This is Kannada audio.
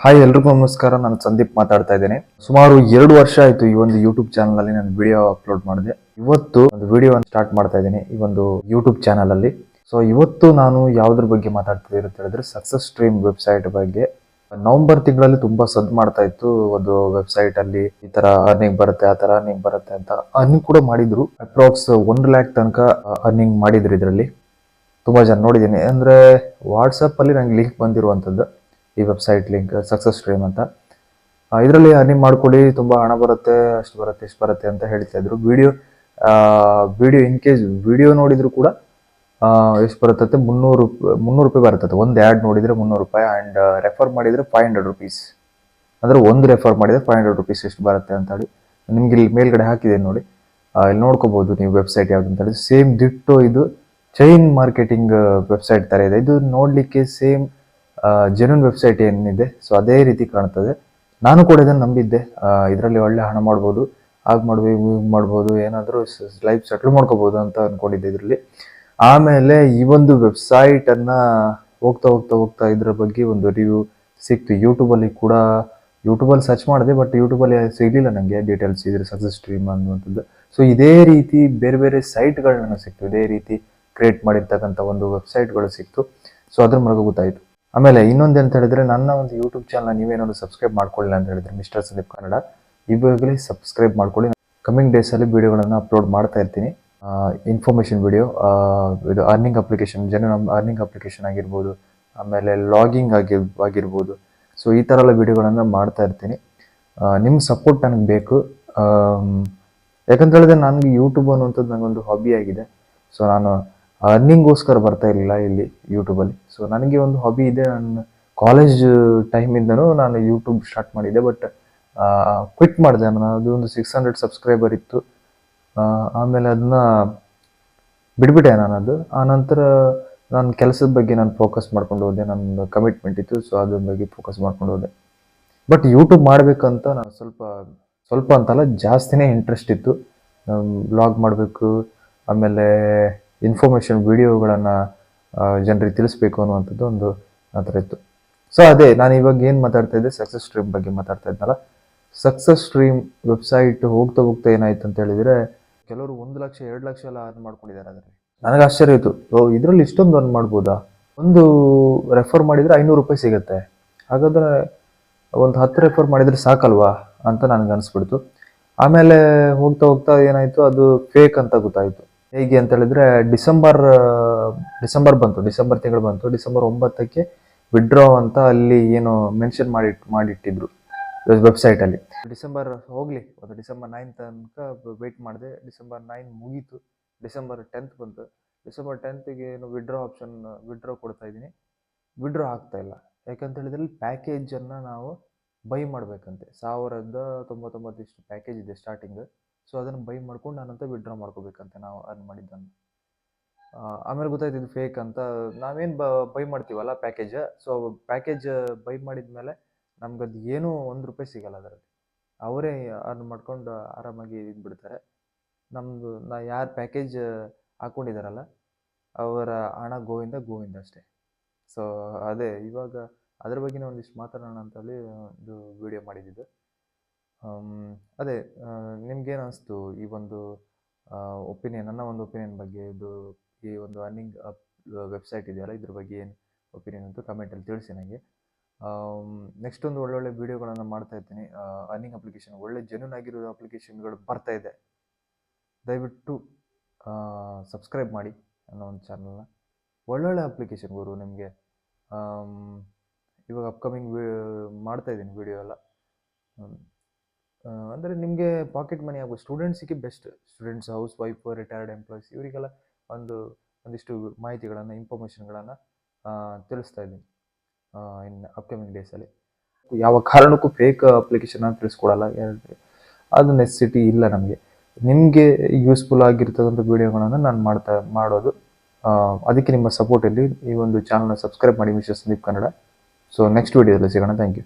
ಹಾಯ್ ಎಲ್ರಿಗೂ ನಮಸ್ಕಾರ. ನಾನು ಸಂದೀಪ್ ಮಾತಾಡ್ತಾ ಇದ್ದೇನೆ. ಸುಮಾರು ಎರಡು ವರ್ಷ ಆಯ್ತು ಈ ಒಂದು ಯೂಟ್ಯೂಬ್ ಚಾನಲ್ ಅಲ್ಲಿ ನಾನು ವಿಡಿಯೋ ಅಪ್ಲೋಡ್ ಮಾಡಿದೆ. ಇವತ್ತು ಒಂದು ವಿಡಿಯೋ ಸ್ಟಾರ್ಟ್ ಮಾಡ್ತಾ ಇದ್ದೀನಿ ಈ ಒಂದು ಯೂಟ್ಯೂಬ್ ಚಾನಲ್ ಅಲ್ಲಿ. ಸೊ ಇವತ್ತು ನಾನು ಯಾವ್ದ್ರ ಬಗ್ಗೆ ಮಾತಾಡ್ತಿದ್ದೀನಿ ಅಂತ ಹೇಳಿದ್ರೆ ಸಕ್ಸಸ್ ಸ್ಟ್ರೀಮ್ ವೆಬ್ಸೈಟ್ ಬಗ್ಗೆ. ನವೆಂಬರ್ ತಿಂಗಳಲ್ಲಿ ತುಂಬಾ ಸದ್ ಮಾಡ್ತಾ ಇತ್ತು. ಒಂದು ವೆಬ್ಸೈಟ್ ಅಲ್ಲಿ ಈ ತರ ಅರ್ನಿಂಗ್ ಬರುತ್ತೆ, ಆ ತರ ಅರ್ನಿಂಗ್ ಬರುತ್ತೆ ಅಂತ ಅರ್ನಿಂಗ್ ಕೂಡ ಮಾಡಿದ್ರು. ಅಪ್ರಾಕ್ಸ್ ಒಂದು ಲ್ಯಾಕ್ ತನಕ ಅರ್ನಿಂಗ್ ಮಾಡಿದ್ರು ಇದರಲ್ಲಿ. ತುಂಬಾ ಜನ ನೋಡಿದ್ದೀನಿ. ಅಂದ್ರೆ ವಾಟ್ಸಪ್ ಅಲ್ಲಿ ನಂಗೆ ಲಿಂಕ್ ಬಂದಿರುವಂತದ್ದು. ಈ ವೆಬ್ಸೈಟ್ ಲಿಂಕ್ ಸಕ್ಸಸ್ ಸ್ಟ್ರೀಮ್ ಅಂತ. ಇದರಲ್ಲಿ ಅರ್ನಿಂಗ್ ಮಾಡ್ಕೊಳ್ಳಿ, ತುಂಬ ಹಣ ಬರುತ್ತೆ, ಅಷ್ಟು ಬರುತ್ತೆ, ಇಷ್ಟು ಬರುತ್ತೆ ಅಂತ ಹೇಳ್ತಾ ಇದ್ರು. Video video in case video ನೋಡಿದ್ರು ಕೂಡ ಎಷ್ಟು ಬರುತ್ತೆ ಮುನ್ನೂರು ಮುನ್ನೂರು ರೂಪಾಯಿ ಬರುತ್ತೆ ಒಂದು ಆ್ಯಡ್ ನೋಡಿದರೆ ಮುನ್ನೂರು ರೂಪಾಯಿ ಆ್ಯಂಡ್ ರೆಫರ್ ಮಾಡಿದರೆ ಫೈವ್ ಹಂಡ್ರೆಡ್ ರುಪೀಸ್ ಅಂದರೆ ಒಂದು ರೆಫರ್ ಮಾಡಿದರೆ ಫೈವ್ ಹಂಡ್ರೆಡ್ ರುಪೀಸ್ ಎಷ್ಟು ಬರುತ್ತೆ ಅಂತ ಹೇಳಿ. ನಿಮ್ಗೆ ಇಲ್ಲಿ ಮೇಲ್ಗಡೆ ಹಾಕಿದೆ ನೋಡಿ. ಇಲ್ಲಿ ನೋಡ್ಕೋಬೋದು ನೀವು ವೆಬ್ಸೈಟ್ ಯಾವ್ದು ಅಂತ ಹೇಳಿ. ಸೇಮ್ ದಿಟ್ಟು ಇದು ಚೈನ್ ಮಾರ್ಕೆಟಿಂಗ್ ವೆಬ್ಸೈಟ್ ಥರ ಇದೆ. ಇದು ನೋಡಲಿಕ್ಕೆ ಸೇಮ್ ಜೆನ್ಯೂನ್ ವೆಬ್ಸೈಟ್ ಏನಿದೆ ಸೊ ಅದೇ ರೀತಿ ಕಾಣ್ತದೆ. ನಾನು ಕೂಡ ಇದನ್ನು ನಂಬಿದ್ದೆ. ಇದರಲ್ಲಿ ಒಳ್ಳೆ ಹಣ ಮಾಡ್ಬೋದು ಆಗ ಮಾಡ್ಬೋದು ಹಿಂಗೆ ಮಾಡ್ಬೋದು, ಏನಾದರೂ ಲೈಫ್ ಸೆಟ್ಲ್ ಮಾಡ್ಕೋಬೋದು ಅಂತ ಅಂದ್ಕೊಂಡಿದ್ದೆ ಇದರಲ್ಲಿ. ಆಮೇಲೆ ಈ ಒಂದು ವೆಬ್ಸೈಟನ್ನು ಹೋಗ್ತಾ ಹೋಗ್ತಾ ಹೋಗ್ತಾ ಇದ್ರ ಬಗ್ಗೆ ಒಂದು ರಿವ್ಯೂ ಸಿಕ್ತು. ಯೂಟ್ಯೂಬಲ್ಲಿ ಕೂಡ ಯೂಟ್ಯೂಬಲ್ಲಿ ಸರ್ಚ್ ಮಾಡಿದೆ ಬಟ್ ಯೂಟ್ಯೂಬಲ್ಲಿ ಸಿಗಲಿಲ್ಲ ನನಗೆ ಡೀಟೇಲ್ಸ್ ಇದ್ರೆ ಸಕ್ಸಸ್ ಸ್ಟ್ರೀಮ್ ಅನ್ನುವಂಥದ್ದು. ಸೊ ಇದೇ ರೀತಿ ಬೇರೆ ಬೇರೆ ಸೈಟ್ಗಳು ನನಗೆ ಸಿಕ್ತು. ಇದೇ ರೀತಿ ಕ್ರಿಯೇಟ್ ಮಾಡಿರ್ತಕ್ಕಂಥ ಒಂದು ವೆಬ್ಸೈಟ್ಗಳು ಸಿಕ್ತು. ಸೊ ಅದ್ರ ಮೂಲಕ ಗೊತ್ತಾಯಿತು. ಆಮೇಲೆ ಇನ್ನೊಂದು ಅಂತ ಹೇಳಿದ್ರೆ ನನ್ನ ಒಂದು ಯೂಟ್ಯೂಬ್ ಚಾನಲ್ ನೀವೇನಾದ್ರು ಸಬ್ಸ್ಕ್ರೈಬ್ ಮಾಡ್ಕೊಳ್ಳಿಲ್ಲ ಅಂತ ಹೇಳಿದ್ರೆ ಮಿಸ್ಟರ್ ಸಂದೀಪ್ ಕನ್ನಡ ಇವಾಗಲೇ ಸಬ್ಸ್ಕ್ರೈಬ್ ಮಾಡ್ಕೊಳ್ಳಿ. ಕಮಿಂಗ್ ಡೇಸಲ್ಲಿ ವೀಡಿಯೋಗಳನ್ನು ಅಪ್ಲೋಡ್ ಮಾಡ್ತಾ ಇರ್ತೀನಿ. ಇನ್ಫಾರ್ಮೇಷನ್ ವಿಡಿಯೋ ಇದು ಅರ್ನಿಂಗ್ ಅಪ್ಲಿಕೇಶನ್ ಜನ ಅರ್ನಿಂಗ್ ಅಪ್ಲಿಕೇಶನ್ ಆಗಿರ್ಬೋದು, ಆಮೇಲೆ ಲಾಗಿಂಗ್ ಆಗಿರ್ ಆಗಿರ್ಬೋದು. ಸೊ ಈ ಥರ ಎಲ್ಲ ವಿಡಿಯೋಗಳನ್ನು ಮಾಡ್ತಾ ಇರ್ತೀನಿ. ನಿಮ್ಮ ಸಪೋರ್ಟ್ ನನಗೆ ಬೇಕು. ಯಾಕಂತ ಹೇಳಿದ್ರೆ ನನಗೆ ಯೂಟ್ಯೂಬ್ ಅನ್ನುವಂಥದ್ದು ನನಗೊಂದು ಹಾಬಿ ಆಗಿದೆ. ಸೊ ನಾನು ಅರ್ನಿಂಗೋಸ್ಕರ ಬರ್ತಾ ಇರಲಿಲ್ಲ ಇಲ್ಲಿ ಯೂಟ್ಯೂಬಲ್ಲಿ ಸೊ ನನಗೆ ಒಂದು ಹಾಬಿ ಇದೆ. ನನ್ನ ಕಾಲೇಜ್ ಟೈಮಿಂದನೂ ನಾನು ಯೂಟ್ಯೂಬ್ ಸ್ಟಾರ್ಟ್ ಮಾಡಿದ್ದೆ ಬಟ್ ಕ್ವಿಟ್ ಮಾಡಿದೆ. ನಾನು ಅದು ಒಂದು ಸಿಕ್ಸ್ ಹಂಡ್ರೆಡ್ ಸಬ್ಸ್ಕ್ರೈಬರ್ ಇತ್ತು ಆಮೇಲೆ ಅದನ್ನ ಬಿಟ್ಬಿಟ್ಟೆ ನಾನು ಅದು. ಆ ನಂತರ ನಾನು ಕೆಲಸದ ಬಗ್ಗೆ ನಾನು ಫೋಕಸ್ ಮಾಡ್ಕೊಂಡು ಹೋದೆ. ನನ್ನ ಕಮಿಟ್ಮೆಂಟ್ ಇತ್ತು ಸೊ ಅದ್ರ ಬಗ್ಗೆ ಫೋಕಸ್ ಮಾಡ್ಕೊಂಡು ಹೋದೆ. ಬಟ್ ಯೂಟ್ಯೂಬ್ ಮಾಡಬೇಕಂತ ನಾನು ಸ್ವಲ್ಪ ಸ್ವಲ್ಪ ಅಂತಲ್ಲ ಜಾಸ್ತಿನೇ ಇಂಟ್ರೆಸ್ಟ್ ಇತ್ತು. ಬ್ಲಾಗ್ ಮಾಡಬೇಕು, ಆಮೇಲೆ ಇನ್ಫಾರ್ಮೇಷನ್ ವಿಡಿಯೋಗಳನ್ನು ಜನರಿಗೆ ತಿಳಿಸ್ಬೇಕು ಅನ್ನುವಂಥದ್ದು ಒಂದು, ಆ, ಥರ ಇತ್ತು. ಸೊ ಅದೇ, ನಾನು ಇವಾಗ ಏನು ಮಾತಾಡ್ತಾ ಇದ್ದೆ ಸಕ್ಸಸ್ ಸ್ಟ್ರೀಮ್ ಬಗ್ಗೆ ಮಾತಾಡ್ತಾ ಇದ್ನಲ್ಲ. ಸಕ್ಸಸ್ ಸ್ಟ್ರೀಮ್ ವೆಬ್ಸೈಟ್ ಹೋಗ್ತಾ ಹೋಗ್ತಾ ಏನಾಯ್ತು ಅಂತ ಹೇಳಿದ್ರೆ, ಕೆಲವರು ಒಂದು ಲಕ್ಷ, ಎರಡು ಲಕ್ಷ ಎಲ್ಲ ಅರ್ನ್ ಮಾಡ್ಕೊಂಡಿದ್ದಾರೆ ಅದರಲ್ಲಿ. ನನಗೆ ಆಶ್ಚರ್ಯ ಇತ್ತು ಓ, ಇದರಲ್ಲಿ ಇಷ್ಟೊಂದು ಅರ್ನ್ ಮಾಡ್ಬೋದಾ? ಒಂದು ರೆಫರ್ ಮಾಡಿದರೆ ಐನೂರು ರೂಪಾಯಿ ಸಿಗುತ್ತೆ. ಹಾಗಾದ್ರೆ ಒಂದು ಹತ್ತು ರೆಫರ್ ಮಾಡಿದರೆ ಸಾಕಲ್ವಾ ಅಂತ ನನಗೆ ಅನಿಸ್ಬಿಡ್ತು. ಆಮೇಲೆ ಹೋಗ್ತಾ ಹೋಗ್ತಾ ಏನಾಯ್ತು, ಅದು ಫೇಕ್ ಅಂತ ಗೊತ್ತಾಯ್ತು. ಹೇಗೆ ಅಂತ ಹೇಳಿದ್ರೆ, ಡಿಸೆಂಬರ್ ಡಿಸೆಂಬರ್ ಬಂತು, ಡಿಸೆಂಬರ್ ತಿಂಗಳು ಬಂತು. ಡಿಸೆಂಬರ್ ಒಂಬತ್ತಕ್ಕೆ ವಿಡ್ರಾ ಅಂತ ಅಲ್ಲಿ ಏನು ಮೆನ್ಷನ್ ಮಾಡಿ ಮಾಡಿಟ್ಟಿದ್ರು ವೆಬ್ಸೈಟ್ ಅಲ್ಲಿ. ಡಿಸೆಂಬರ್ ಹೋಗ್ಲಿ ಒಂದು ಡಿಸೆಂಬರ್ ನೈನ್ ತನಕ ವೇಟ್ ಮಾಡಿದೆ. ಡಿಸೆಂಬರ್ ನೈನ್ ಮುಗೀತು. ಡಿಸೆಂಬರ್ ಟೆಂತ್ ಬಂತು. ಡಿಸೆಂಬರ್ ಟೆಂತ್ಗೆ ಏನು ವಿಡ್ರಾ ಆಪ್ಷನ್ ವಿಡ್ರಾ ಕೊಡ್ತಾ ಇದ್ದೀನಿ. ವಿಡ್ರಾ ಆಗ್ತಾ ಇಲ್ಲ. ಯಾಕಂತ ಹೇಳಿದ್ರೆ ಪ್ಯಾಕೇಜ್ ಅನ್ನ ನಾವು ಬೈ ಮಾಡಬೇಕಂತೆ. ಸಾವಿರದ ತೊಂಬತ್ತೊಂಬತ್ತು ಇಷ್ಟು ಪ್ಯಾಕೇಜ್ ಇದೆ ಸ್ಟಾರ್ಟಿಂಗ್ ಸೊ ಅದನ್ನು ಬೈ ಮಾಡ್ಕೊಂಡು ನಾನಂತ ವಿಡ್ರಾ ಮಾಡ್ಕೋಬೇಕಂತೆ ನಾವು ಅರ್ನ್ ಮಾಡಿದ್ದನ್ನು. ಆಮೇಲೆ ಗೊತ್ತಾಯ್ತು ಇದು ಫೇಕ್ ಅಂತ. ನಾವೇನು ಬ ಬೈ ಮಾಡ್ತೀವಲ್ಲ ಪ್ಯಾಕೇಜ್ ಸೊ ಪ್ಯಾಕೇಜ್ ಬೈ ಮಾಡಿದ್ಮೇಲೆ ನಮ್ಗೆ ಅದು ಏನೂ ಒಂದು ರೂಪಾಯಿ ಸಿಗಲ್ಲ ಅದರಲ್ಲಿ. ಅವರೇ ಅರ್ನ್ ಮಾಡ್ಕೊಂಡು ಆರಾಮಾಗಿ ಇದು ಬಿಡ್ತಾರೆ. ನಮ್ಮದು ನಾ ಯಾರು ಪ್ಯಾಕೇಜ್ ಹಾಕ್ಕೊಂಡಿದ್ದಾರಲ್ಲ ಅವರ ಹಣ ಗೋವಿಂದ ಗೋವಿಂದ ಅಷ್ಟೇ. ಸೊ ಅದೇ ಇವಾಗ ಅದ್ರ ಬಗ್ಗೆ ಒಂದಿಷ್ಟು ಮಾತಾಡೋಣ ಅಂತೇಳಿ ಇದು ವಿಡಿಯೋ ಮಾಡಿದ್ದು. ಅದೇ ನಿಮ್ಗೇನು ಅನಿಸ್ತು ಈ ಒಂದು ಒಪಿನಿಯನ್ ನನ್ನ ಒಂದು ಒಪಿನಿಯನ್ ಬಗ್ಗೆ, ಇದು ಈ ಒಂದು ಅರ್ನಿಂಗ್ ಅಪ್ ವೆಬ್ಸೈಟ್ ಇದೆಯಲ್ಲ, ಇದ್ರ ಬಗ್ಗೆ ಏನು ಒಪಿನಿಯನ್ ಅಂತ ಕಮೆಂಟಲ್ಲಿ ತಿಳಿಸಿ ನನಗೆ. ನೆಕ್ಸ್ಟ್ ಒಂದು ಒಳ್ಳೊಳ್ಳೆ ವೀಡಿಯೋಗಳನ್ನು ಮಾಡ್ತಾ ಇರ್ತೀನಿ ಅರ್ನಿಂಗ್ ಅಪ್ಲಿಕೇಶನ್ ಒಳ್ಳೆ ಜೆನ್ಯೂನ್ ಆಗಿರೋ ಅಪ್ಲಿಕೇಶನ್ಗಳು ಬರ್ತಾ ಇದೆ. ದಯವಿಟ್ಟು ಸಬ್ಸ್ಕ್ರೈಬ್ ಮಾಡಿ ಅನ್ನೋ ಒಂದು ಚಾನಲ್ನ ಒಳ್ಳೊಳ್ಳೆ ಅಪ್ಲಿಕೇಶನ್ ಗುರು ನಿಮಗೆ. ಇವಾಗ ಅಪ್ಕಮಿಂಗ್ ಮಾಡ್ತಾ ಇದ್ದೀನಿ ವಿಡಿಯೋ ಎಲ್ಲ. ಅಂದರೆ ನಿಮಗೆ ಪಾಕೆಟ್ ಮನಿ ಆಗ್ಬೋದು ಸ್ಟೂಡೆಂಟ್ಸಿಗೆ best students housewife retired employees ಇವರಿಗೆಲ್ಲ ಒಂದು, ಒಂದಿಷ್ಟು ಮಾಹಿತಿಗಳನ್ನು ಇನ್ಫಾರ್ಮೇಷನ್ಗಳನ್ನು ತಿಳಿಸ್ತಾ ಇದ್ದೀನಿ ಇನ್ ಅಪ್ಕಮಿಂಗ್ ಡೇಸಲ್ಲಿ ಯಾವ ಕಾರಣಕ್ಕೂ ಫೇಕ್ ಅಪ್ಲಿಕೇಶನ್ ಅಂತ ತಿಳಿಸ್ಕೊಡಲ್ಲ. ಅದು ನೆಸೆಸಿಟಿ ಇಲ್ಲ ನಮಗೆ. ನಿಮಗೆ ಯೂಸ್ಫುಲ್ ಆಗಿರ್ತಕ್ಕಂಥ ವಿಡಿಯೋಗಳನ್ನು ನಾನು ಮಾಡ್ತಾ, ಮಾಡೋದು ಅದಕ್ಕೆ ನಿಮ್ಮ ಸಪೋರ್ಟಲ್ಲಿ ಈ ಒಂದು ಚಾನಲ್ನ ಸಬ್ಸ್ಕ್ರೈಬ್ ಮಾಡಿ mister Sandeep Kannada. So next ವೀಡಿಯೋದಲ್ಲಿ ಸಿಗೋಣ. Thank you